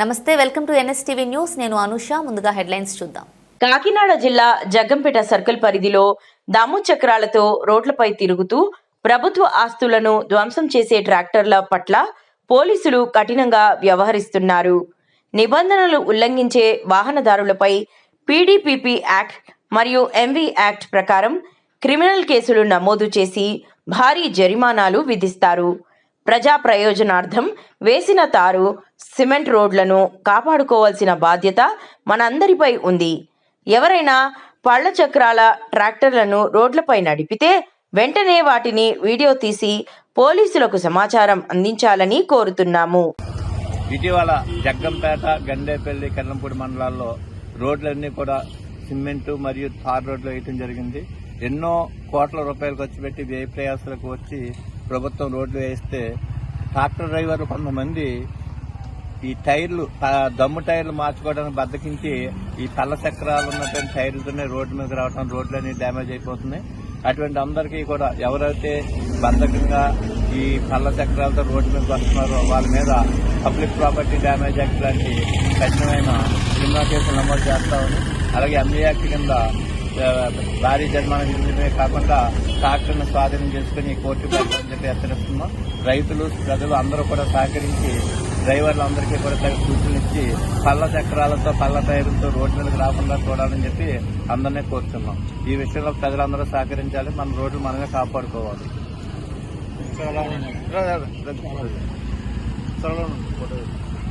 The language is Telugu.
నమస్తే వెల్కమ్ టు ఎన్ఎస్టీవీ న్యూస్. నేను అనుష ముందుగా హెడ్లైన్స్ చూద్దాం. కాకినాడ జిల్లా జగ్గంపేట సర్కిల్ పరిధిలో దాము చక్రాలతో రోడ్లపై తిరుగుతూ ప్రభుత్వ ఆస్తులను ధ్వంసం చేసే ట్రాక్టర్ల పట్ల పోలీసులు కఠినంగా వ్యవహరిస్తున్నారు. నిబంధనలు ఉల్లంఘించే వాహనదారులపై పీడీపీపీ యాక్ట్ మరియు ఎంవీ యాక్ట్ ప్రకారం క్రిమినల్ కేసులు నమోదు చేసి భారీ జరిమానాలు విధిస్తారు. ప్రజా ప్రయోజనార్థం వేసిన తారు సిమెంట్ రోడ్లను కాపాడుకోవాల్సిన బాధ్యత మనందరిపై ఉంది. ఎవరైనా పళ్ళ చక్రాల ట్రాక్టర్లను రోడ్లపై నడిపితే వెంటనే వాటిని వీడియో తీసి పోలీసులకు సమాచారం అందించాలని కోరుతున్నాము. ఇటీవల జగ్గంపేట గండేపల్లి కన్నంపూడి మండలాల్లో రోడ్లన్నీ కూడా సిమెంట్ మరియు తార్ రోడ్లు వేయటం జరిగింది. ఎన్నో కోట్ల రూపాయలు ఖర్చు పెట్టి వ్యయ ప్రయాసాలకు వచ్చి ప్రభుత్వం రోడ్లు వేస్తే ట్రాక్టర్ డ్రైవర్లు కొంతమంది ఈ టైర్లు దమ్ము టైర్లు మార్చుకోవడానికి బద్దకించి ఈ తల్ల చక్రాలు ఉన్నటువంటి టైర్లతోనే రోడ్డు మీద రావడం అనేవి డ్యామేజ్ అయిపోతున్నాయి. అటువంటి అందరికీ కూడా ఎవరైతే బద్ధకంగా ఈ పళ్ళ చక్రాలతో రోడ్డు మీద వస్తున్నారో వాళ్ళ మీద పబ్లిక్ ప్రాపర్టీ డ్యామేజ్ యాక్ట్ లాంటి కఠినమైన క్రిమినల్ కేసులు నమోదు చేస్తామని అలాగే ఎంఏ యాక్ట్ కింద భారీ జరిమానా విధించడమే కాకుండా ట్రాక్టర్ను స్వాధీనం చేసుకుని కోర్టు పెట్టాలని చెప్పి హెచ్చరిస్తున్నాం. రైతులు ప్రజలు అందరూ కూడా సహకరించి డ్రైవర్లందరికీ కూడా తగిన సూచనలు ఇచ్చి పళ్ళ చక్రాలతో పళ్ళ టైర్లతో రోడ్డు మీదకి రాకుండా చూడాలని చెప్పి అందరినీ కోరుతున్నాం. ఈ విషయంలో ప్రజలందరూ సహకరించాలి. మన రోడ్లు మనమే కాపాడుకోవాలి. చాలా